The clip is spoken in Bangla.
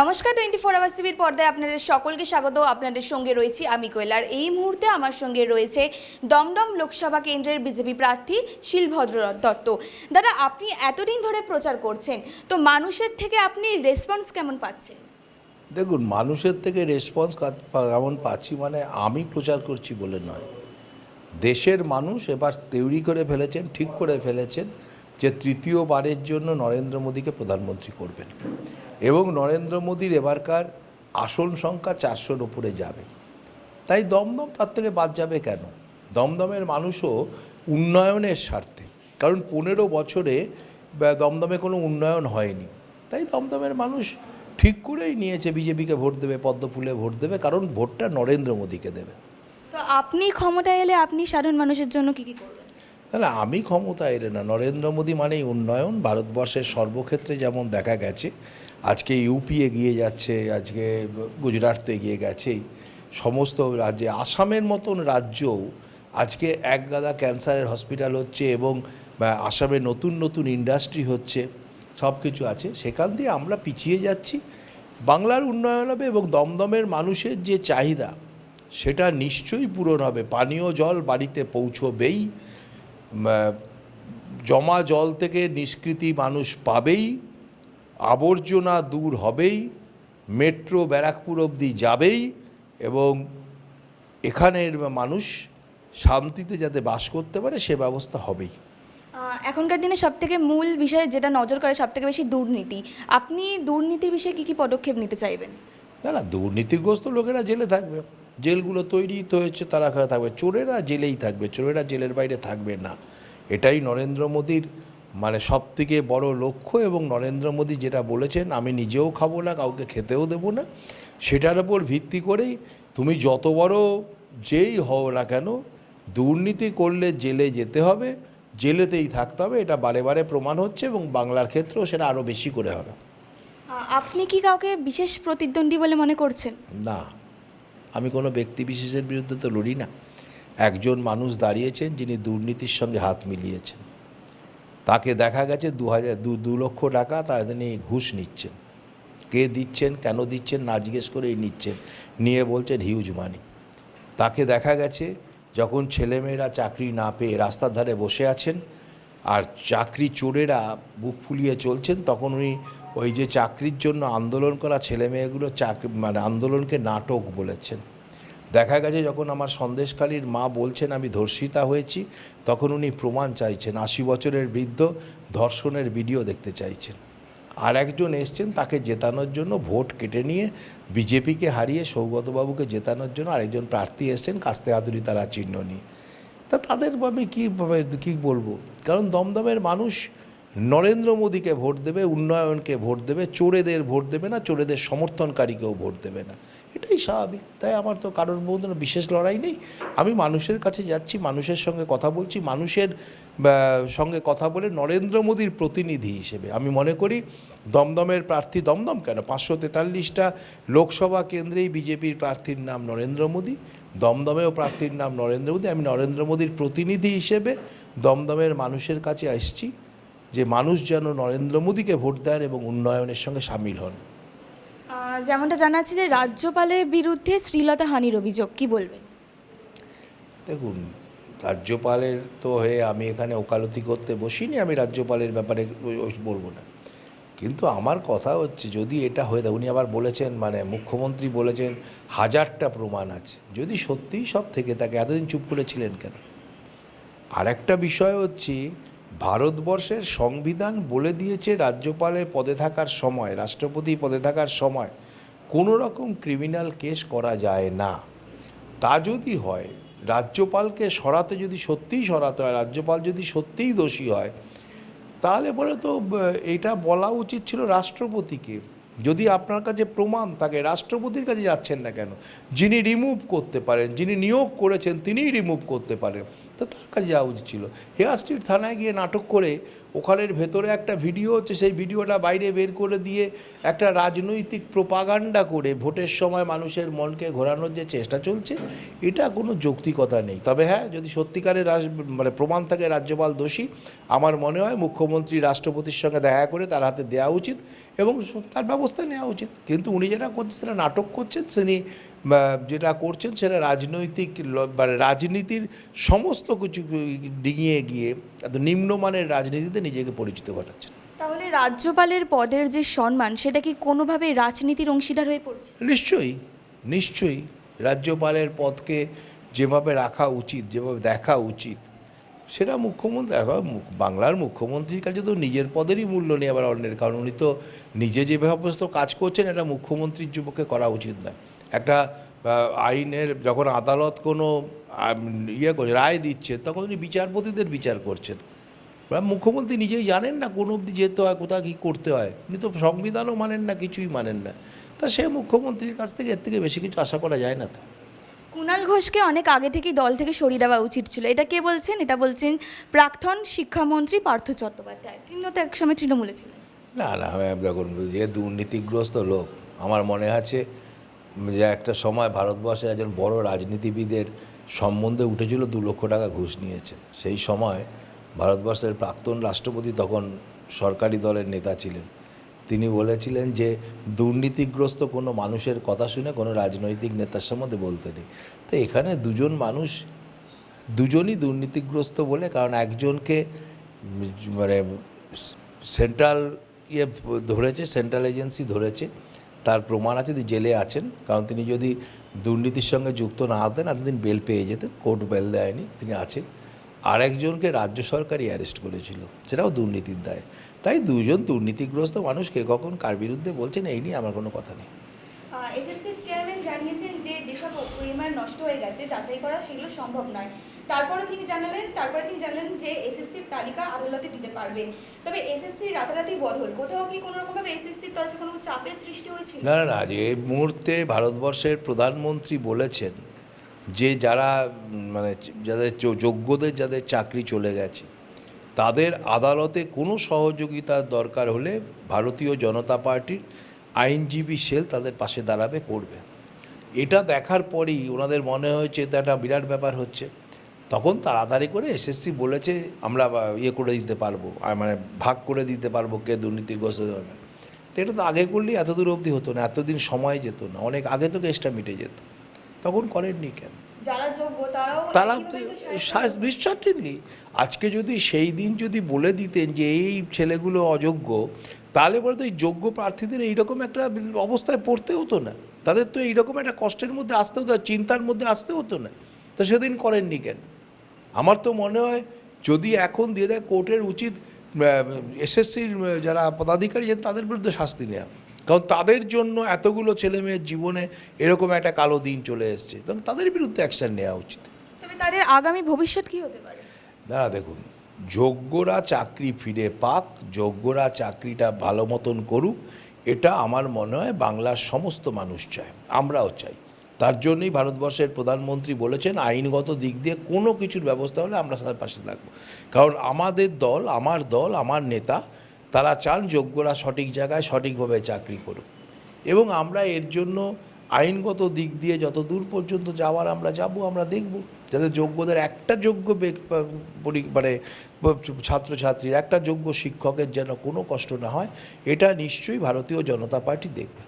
নমস্কার, টোয়েন্টি ফোর আওয়ার টিভির পর্দায় আপনাদের সকলকে স্বাগত। আপনাদের সঙ্গে রয়েছি আমি কৈলার। এই মুহূর্তে আমার সঙ্গে রয়েছে দমদম লোকসভা কেন্দ্রের বিজেপি প্রার্থী শিলভদ্র দত্ত। দাদা, আপনি এতদিন ধরে প্রচার করছেন, তো মানুষের থেকে আপনি রেসপন্স কেমন পাচ্ছেন? দেখুন, মানুষের থেকে রেসপন্স কেমন পাচ্ছি মানে আমি প্রচার করছি বলে নয়। দেশের মানুষ এবার তৈরি করে ফেলেছেন, ঠিক করে ফেলেছেন যে তৃতীয়বারের জন্য নরেন্দ্র মোদীকে প্রধানমন্ত্রী করবেন। এবং নরেন্দ্র মোদীর এবারকার আসন সংখ্যা চারশোর ওপরে যাবে। তাই দমদম তার থেকে বাদ যাবে কেন? দমদমের মানুষও উন্নয়নের স্বার্থে। কারণ পনেরো বছরে দমদমে কোনো উন্নয়ন হয়নি। তাই দমদমের মানুষ ঠিক করেই নিয়েছে, বিজেপিকে ভোট দেবে, পদ্মফুলে ভোট দেবে, কারণ ভোটটা নরেন্দ্র মোদীকে দেবে। তো আপনি ক্ষমতায় এলে আপনি সাধারণ মানুষের জন্য কী কী করবেন? তাহলে আমি ক্ষমতা এলে না। নরেন্দ্র মোদী মানেই উন্নয়ন। ভারতবর্ষের সর্বক্ষেত্রে যেমন দেখা গেছে, আজকে ইউপি এগিয়ে যাচ্ছে, আজকে গুজরাট তো এগিয়ে গেছেই। সমস্ত রাজ্যে, আসামের মতন রাজ্যও আজকে এক গাদা ক্যান্সারের হসপিটাল হচ্ছে এবং আসামে নতুন নতুন ইন্ডাস্ট্রি হচ্ছে সব কিছু আছে। সেখান দিয়ে আমরা পিছিয়ে যাচ্ছি। বাংলার উন্নয়ন হবে এবং দমদমের মানুষের যে চাহিদা, সেটা নিশ্চয়ই পূরণ হবে। পানীয় জল বাড়িতে পৌঁছবেই। জমা জল থেকে নিষ্কৃতি মানুষ পাবেই আবর্জনা দূর হবেই মেট্রো ব্যারাকপুর অবধি যাবেই এবং এখানের মানুষ শান্তিতে যাতে বাস করতে পারে সে ব্যবস্থা হবেই। এখনকার দিনে সব থেকে মূল বিষয় যেটা নজর করে সব থেকে বেশি দুর্নীতি। আপনি দুর্নীতির বিষয়ে কি কি পদক্ষেপ নিতে চাইবেন? না না দুর্নীতিগ্রস্ত লোকেরা জেলে থাকবে। জেলগুলো তৈরি তো হয়েছে তারা থাকবে। চোরেরা জেলেই থাকবে চোরেরা জেলের বাইরে থাকবে না। এটাই নরেন্দ্র মোদীর মানে সব থেকে বড় লক্ষ্য এবং নরেন্দ্র মোদী যেটা বলেছেন আমি নিজেও খাব না কাউকে খেতেও দেবো না সেটার ওপর ভিত্তি করেই তুমি যত বড় যেই হও না কেন দুর্নীতি করলে জেলে যেতে হবে জেলেতেই থাকতে হবে এটা বারে বারে প্রমাণ হচ্ছে এবং বাংলার ক্ষেত্রেও সেটা আরও বেশি করে হবে। আপনি কি কাউকে বিশেষ প্রতিদ্বন্দ্বী বলে মনে করছেন? না। আমি কোনো ব্যক্তি বিশেষের বিরুদ্ধে তো লড়ি না। একজন মানুষ দাঁড়িয়েছেন যিনি দুর্নীতির সঙ্গে হাত মিলিয়েছেন। তাকে দেখা গেছে দু হাজার, দু দু লক্ষ টাকা তা তিনি ঘুষ নিচ্ছেন। কে দিচ্ছেন, কেন দিচ্ছেন না জিজ্ঞেস করেই নিচ্ছেন। নিয়ে বলছেন হিউজ মানি তাকে দেখা গেছে যখন ছেলেমেয়েরা চাকরি না পেয়ে রাস্তার ধারে বসে আছেন আর চাকরি চোরেরা বুক ফুলিয়ে চলছেন, তখন উনি ওই যে চাকরির জন্য আন্দোলন করা ছেলেমেয়েগুলো চাকরি মানে আন্দোলনকে নাটক বলেছেন। দেখা গেছে যখন আমার সন্দেশখালীর মা বলছেন, আমি ধর্ষিতা হয়েছি, তখন উনি প্রমাণ চাইছেন, আশি বছরের বৃদ্ধ ধর্ষণের ভিডিও দেখতে চাইছেন। আর একজন এসছেন তাকে জেতানোর জন্য ভোট কেটে নিয়ে বিজেপিকে হারিয়ে সৌগতবাবুকে জেতানোর জন্য আরেকজন প্রার্থী এসছেন, কাস্তে আদুরি তারা চিহ্ন নিয়ে। তা তাদের আমি কী কী বলব? কারণ দমদমের মানুষ নরেন্দ্র মোদীকে ভোট দেবে, উন্নয়নকে ভোট দেবে, চোরেদের ভোট দেবে না, চোরেদের সমর্থনকারীকেও ভোট দেবে না। এটাই স্বাভাবিক। তাই আমার তো কারোর মধ্যে বিশেষ লড়াই নেই। আমি মানুষের কাছে যাচ্ছি, মানুষের সঙ্গে কথা বলছি, মানুষের সঙ্গে কথা বলে নরেন্দ্র মোদীর প্রতিনিধি হিসেবে। আমি মনে করি দমদমের প্রার্থী, দমদম কেন? পাঁচশো তেতাল্লিশটা লোকসভা কেন্দ্রেই বিজেপির প্রার্থীর নাম নরেন্দ্র মোদী, দমদমেও প্রার্থীর নাম নরেন্দ্র মোদী। আমি নরেন্দ্র মোদীর প্রতিনিধি হিসেবে দমদমের মানুষের কাছে আসছি। যে মানুষ যেন নরেন্দ্র মোদীকে ভোট দেন এবং উন্নয়নের সঙ্গে সামিল হন। যেমনটা জানা যাচ্ছে যে রাজ্যপালের বিরুদ্ধে শ্রীলতা হানির অভিযোগ কি বলবেন? দেখুন রাজ্যপালের তো হয়ে আমি এখানে ওকালতি করতে বসিনি আমি রাজ্যপালের ব্যাপারে বলব না। কিন্তু আমার কথা হচ্ছে যদি এটা হয়ে থাকে উনি আবার বলেছেন মানে মুখ্যমন্ত্রী বলেছেন হাজারটা প্রমাণ আছে। যদি সত্যিই সব থেকে থাকে এতদিন চুপ করেছিলেন কেন? আর একটা বিষয় হচ্ছে ভারতবর্ষের সংবিধান বলে দিয়েছে রাজ্যপালের পদে থাকার সময়, রাষ্ট্রপতি পদে থাকার সময়, কোনো রকম ক্রিমিনাল কেস করা যায় না। তা যদি হয়, রাজ্যপালকে সরাতে যদি সত্যিই সরাতে হয়, রাজ্যপাল যদি সত্যিই দোষী হয়, তাহলে পরে তো এটা বলা উচিত ছিল রাষ্ট্রপতিকে। যদি আপনার কাছে প্রমাণ থাকে, রাষ্ট্রপতির কাছে যাচ্ছেন না কেন, যিনি রিমুভ করতে পারেন, যিনি নিয়োগ করেছেন, তিনিই রিমুভ করতে পারেন, তো তার কাছে যাওয়া উচিত ছিল। হেয়ার স্ট্রিট থানায় গিয়ে নাটক করে ওখানের ভেতরে একটা ভিডিও হচ্ছে, সেই ভিডিওটা বাইরে বের করে দিয়ে একটা রাজনৈতিক প্রপাগান্ডা করে ভোটের সময় মানুষের মনকে ঘোরানোর যে চেষ্টা চলছে, এটা কোনো যৌক্তিকতা নেই। তবে হ্যাঁ যদি সত্যিকারের রাজ- মানে প্রমাণ থাকে রাজ্যপাল দোষী, আমার মনে হয় মুখ্যমন্ত্রী রাষ্ট্রপতির সঙ্গে দেখা করে তার হাতে দেওয়া উচিত এবং তার ব্যবস্থা নেওয়া উচিত। কিন্তু উনি যেটা করছেন সেটা নাটক করছেন, তিনি যেটা করছেন সেটা রাজনৈতিক মানে রাজনীতির সমস্ত কিছু ডিঙিয়ে গিয়ে এত নিম্নমানের রাজনীতিতে নিজেকে পরিচিত ঘটাচ্ছেন। তাহলে রাজ্যপালের পদের যে সম্মান সেটা কি কোনোভাবে রাজনীতির অংশীদার হয়ে পড়ছে? নিশ্চয়ই নিশ্চয়ই রাজ্যপালের পদকে যেভাবে রাখা উচিত যেভাবে দেখা উচিত সেটা মুখ্যমন্ত্রী বাংলার মুখ্যমন্ত্রীর কাছে তো নিজের পদেরই মূল্য নেই আবার অন্যের কারণ উনি তো নিজে যেভাবে সমস্ত কাজ করছেন এটা মুখ্যমন্ত্রীর যুবকে করা উচিত নয়। একটা আইনের যখন আদালত কোনো ইয়ে করছে রায় দিচ্ছে তখন উনি বিচারপতিদের বিচার করছেন। মুখ্যমন্ত্রী নিজেই জানেন না কোন অবধি যেতে হয় কোথায় কী করতে হয়। উনি তো সংবিধানও মানেন না কিছুই মানেন না। তা সে মুখ্যমন্ত্রীর কাছ থেকে এর থেকে বেশি কিছু আশা করা যায় না তো। কুণাল ঘোষকে অনেক আগে থেকেই দল থেকে সরিয়ে দেওয়া উচিত ছিল। এটা কে বলছেন? এটা বলছেন প্রাক্তন শিক্ষামন্ত্রী পার্থ চট্টোপাধ্যায়। তিনি তো একসময় তৃণমূলে ছিলেন। না না দেখুন যে দুর্নীতিগ্রস্ত লোক আমার মনে আছে যে একটা সময় ভারতবর্ষের একজন বড় রাজনীতিবিদের সম্বন্ধে উঠেছিল দু লক্ষ টাকা ঘুষ নিয়েছেন সেই সময় ভারতবর্ষের প্রাক্তন রাষ্ট্রপতি তখন সরকারি দলের নেতা ছিলেন। তিনি বলেছিলেন যে, দুর্নীতিগ্রস্ত কোনো মানুষের কথা শুনে কোনো রাজনৈতিক নেতার সম্বন্ধে বলতে নেই। তো এখানে দুজন মানুষ, দুজনই দুর্নীতিগ্রস্ত বলে, কারণ একজনকে মানে সেন্ট্রাল ইয়ে ধরেছে, সেন্ট্রাল এজেন্সি ধরেছে তার প্রমাণ আছে, তিনি জেলে আছেন। কারণ তিনি যদি দুর্নীতির সঙ্গে যুক্ত না হতেন, এতদিন বেল পেয়ে যেতেন, কোর্ট বেল দেয়নি, তিনি আছেন। আরেকজনকে রাজ্য সরকারই অ্যারেস্ট করেছিল, সেটাও দুর্নীতির দায়। তাই দুজন দুর্নীতিগ্রস্ত মানুষকে কখন কার বিরুদ্ধে বলছেন, এই নিয়ে আমার কোনো কথা নেই এসএসসির চেয়ারম্যান জানিয়েছেন যে ওএমআর নষ্ট হয়ে গেছে, যাচাই করা সেগুলো সম্ভব নয়। তারপরে তিনি জানালেন, তারপরে তিনি জানালেন যে এসএসসির তালিকা আদালতে দিতে পারবেন তবে এসএসসির রাতারাতি বদল, কোথাও কি কোনো রকমভাবে এসএসসির তরফে কোনো চাপের সৃষ্টি হয়েছিল? না না যে এই মুহূর্তে ভারতবর্ষের প্রধানমন্ত্রী বলেছেন যে যারা মানে যাদের যোগ্যদের যাদের চাকরি চলে গেছে, তাদের আদালতে কোনো সহযোগিতার দরকার হলে ভারতীয় জনতা পার্টির আইনজীবী সেল তাদের পাশে দাঁড়াবে, করবে। এটা দেখার পরেই ওনাদের মনে হয়েছে, এটা একটা বিরাট ব্যাপার হচ্ছে। তখন তাড়াতাড়ি করে এসএসসি বলেছে, আমরা ইয়ে করে দিতে পারব মানে ভাগ করে দিতে পারব কে দুর্নীতিগ্রস্ত ধরনের তো এটা তো আগে করলেই এতদূর অবধি হতো না, এতদিন সময় যেত না, অনেক আগে তো কেসটা মিটে যেত। তখন করেননি কেন? যারা যোগ্য তারাও তারা একইভাবে আজকে যদি সেই দিন যদি বলে দিতেন যে এই ছেলেগুলো অযোগ্য তাহলে পরে তো এই যোগ্য প্রার্থীদের এইরকম একটা অবস্থায় পড়তে হতো না। তাদের তো এইরকম একটা কষ্টের মধ্যে আসতে হতো চিন্তার মধ্যে আসতে হতো না। তো সেদিন করেননি কেন? আমার তো মনে হয় যদি এখন দিয়ে দেয় কোর্টের উচিত এসএসসির যারা পদাধিকারী তাদের বিরুদ্ধে শাস্তি নেওয়া কারণ তাদের জন্য এতগুলো ছেলে মেয়ের জীবনে এরকম একটা কালো দিন চলে এসছে। তখন তাদের বিরুদ্ধে অ্যাকশন নেওয়া উচিত। তবে তাদের আগামী ভবিষ্যৎ কি হতে পারে? দাঁড়া দেখুন। যোগ্যরা চাকরি ফিরে পাক যোগ্যরা চাকরিটা ভালো মতন করুক এটা আমার মনে হয় বাংলার সমস্ত মানুষ চায়। আমরাও চাই। তার জন্যই ভারতবর্ষের প্রধানমন্ত্রী বলেছেন আইনগত দিক দিয়ে কোনো কিছুর ব্যবস্থা হলে আমরা তাদের পাশে থাকব। কারণ আমাদের দল আমার দল আমার নেতা তারা চান যোগ্যরা সঠিক জায়গায় সঠিকভাবে চাকরি করুক। এবং আমরা এর জন্য আইনগত দিক দিয়ে যত দূর পর্যন্ত যাওয়ার আমরা যাব, আমরা দেখব। যাতে যোগ্যদের একটা যোগ্য মানে ছাত্রছাত্রীর একটা যোগ্য শিক্ষকের যেন কোনো কষ্ট না হয়, এটা নিশ্চয়ই ভারতীয় জনতা পার্টি দেখবে।